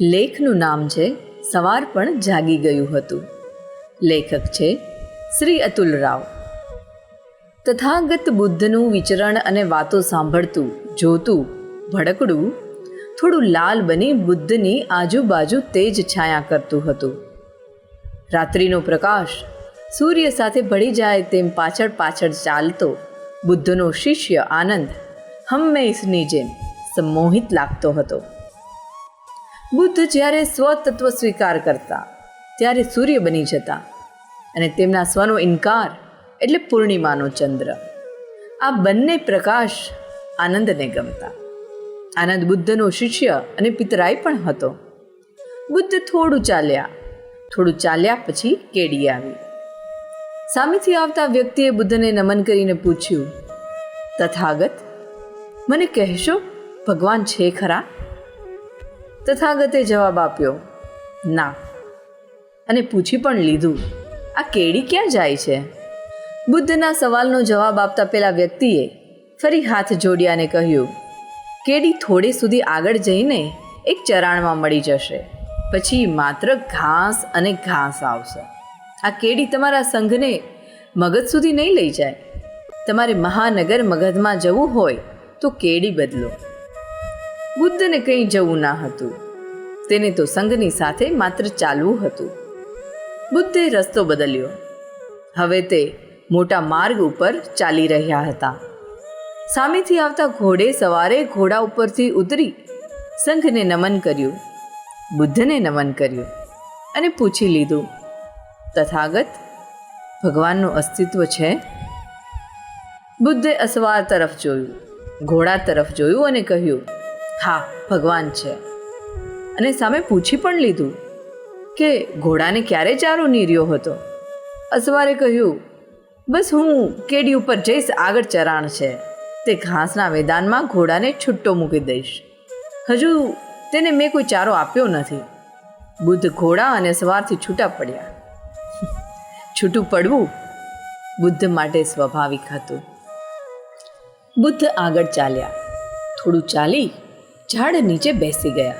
લેખનું નામ છે, સવાર પણ જાગી ગયું હતું. લેખક છે, શ્રી અતુલ રાવ. તથાગત બુદ્ધનું વિચરણ અને વાતો સાંભળતું, જોતું, ભડકડું, થોડું લાલ બની બુદ્ધની આજુબાજુ તેજ છાયા કરતું હતું. રાત્રિનો પ્રકાશ, સૂર્ય સાથે ભળી જાય તેમ પાછળ પાછળ ચાલતો, બુદ્ધનો શિષ્ય આનંદ હંમેશની જેમ સંમોહિત લાગતો હતો. બુદ્ધ જ્યારે સ્વતત્વ સ્વીકાર કરતા, ત્યારે સૂર્ય બની જતા અને તેમના સ્વનો ઇનકાર એટલે પૂર્ણિમાનો ચંદ્ર. આ બંને પ્રકાશ આનંદને ગમતા. આનંદ બુદ્ધનો શિષ્ય અને પિતરાય પણ હતો. બુદ્ધ થોડું ચાલ્યા થોડું ચાલ્યા પછી કેડી આવી. સામેથી આવતા વ્યક્તિએ બુદ્ધને નમન કરીને પૂછ્યું, તથાગત, મને કહેશો, ભગવાન છે ખરા? તથાગતે જવાબ આપ્યો, ના. અને પૂછી પણ લીધું, આ કેડી ક્યાં જાય છે? બુદ્ધના સવાલનો જવાબ આપતા પેલા વ્યક્તિએ ફરી હાથ જોડ્યા અને કહ્યું, કેડી થોડે સુધી આગળ જઈને એક ચરાણમાં મળી જશે, પછી માત્ર ઘાસ અને ઘાસ આવશે. આ કેડી તમારા સંઘને મગધ સુધી નહીં લઈ જાય. તમારે મહાનગર મગધમાં જવું હોય તો કેડી બદલો. બુદ્ધને કંઈ જવું ના હતું. તેને તો સંઘની સાથે માત્ર ચાલવું હતું. બુદ્ધે રસ્તો બદલ્યો. હવે તે મોટા માર્ગ ઉપર ચાલી રહ્યા હતા. સામેથી આવતા ઘોડે સવારે ઘોડા ઉપરથી ઉતરી સંઘને નમન કર્યું. બુદ્ધને નમન કર્યું અને પૂછી લીધું, તથાગત, ભગવાનનું અસ્તિત્વ છે? બુદ્ધે અસવાર તરફ જોયું, ઘોડા તરફ જોયું અને કહ્યું, હા, ભગવાન છે. અને સામે પૂછી પણ લીધું કે ઘોડાને ક્યારે ચારો નીર્યો હતો? અસવારે કહ્યું, બસ હું કેડી ઉપર જઈશ, આગળ ચરાણ છે. તે ઘાસના મેદાનમાં ઘોડાને છૂટ્ટો મૂકી દઈશ. હજુ તેને મેં કોઈ ચારો આપ્યો નથી. બુદ્ધ ઘોડા અને સવારથી છૂટા પડ્યા. છૂટું પડવું બુદ્ધ માટે સ્વાભાવિક હતું. બુદ્ધ આગળ ચાલ્યા. થોડું ચાલી ઝાડ નીચે બેસી ગયા.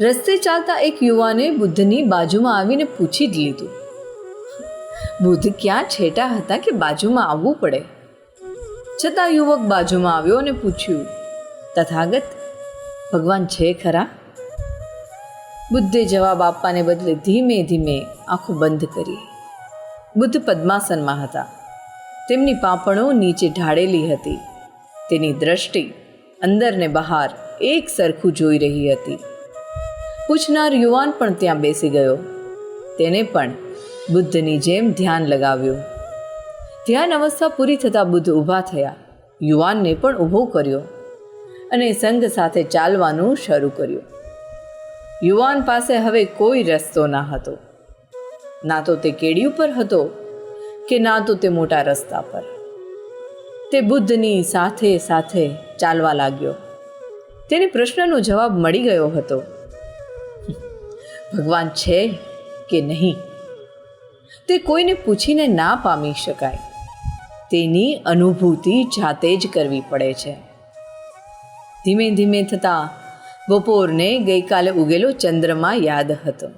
રસ્તે ચાલતા એક યુવાને બુદ્ધની બાજુમાં આવીને પૂછી જ લીધું. બુદ્ધ ક્યાં છેટા હતા કે બાજુમાં આવવું પડે? છતાં યુવક બાજુમાં આવ્યો અને પૂછ્યું, તથાગત, ભગવાન છે ખરા? બુદ્ધે જવાબ આપવાને બદલે ધીમે ધીમે આંખો બંધ કરી. બુદ્ધ પદ્માસનમાં હતા. તેમની પાંપણો નીચે ઢાળેલી હતી. તેની દ્રષ્ટિ અંદર ને બહાર એક સરખું જોઈ રહી હતી. પૂછનાર યુવાન પણ ત્યાં બેસી ગયો. તેને પણ બુદ્ધની જેમ ધ્યાન લગાવ્યું. ધ્યાન અવસ્થા પૂરી થતાં બુદ્ધ ઊભા થયા. યુવાનને પણ ઊભો કર્યો અને સંઘ સાથે ચાલવાનું શરૂ કર્યું. યુવાન પાસે હવે કોઈ રસ્તો ના હતો. ના તો તે કેડી ઉપર હતો કે ના તો તે મોટા રસ્તા પર. તે બુદ્ધની સાથે સાથે ચાલવા લાગ્યો. તેને પ્રશ્નનો જવાબ મળી ગયો હતો. ભગવાન છે કે નહીં? તે કોઈને પૂછીને ના પામી શકાય. તેની અનુભૂતિ જાતે જ કરવી પડે છે. ધીમે ધીમે થતાં બપોરને ગઈકાલે ઉગેલો ચંદ્રમા યાદ હતો.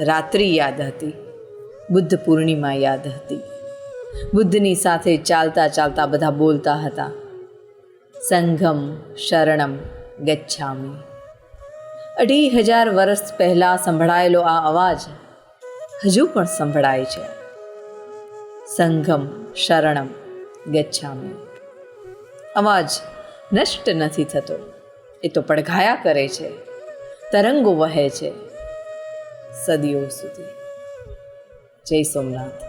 રાત્રિ યાદ હતી. બુદ્ધ પૂર્ણિમા યાદ હતી. બુદ્ધની સાથે ચાલતા ચાલતા બધા બોલતા હતા. સંઘમ શરણમ ગચ્છામી. અઢી હજાર વર્ષ પહેલાં સંભળાયેલો આ અવાજ હજુ પણ સંભળાય છે. સંગમ, શરણમ, ગચ્છામી. અવાજ નષ્ટ નથી થતો. એ તો પડઘાયા કરે છે. તરંગો વહે છે. સદીઓ સુધી. જય સોમનાથ.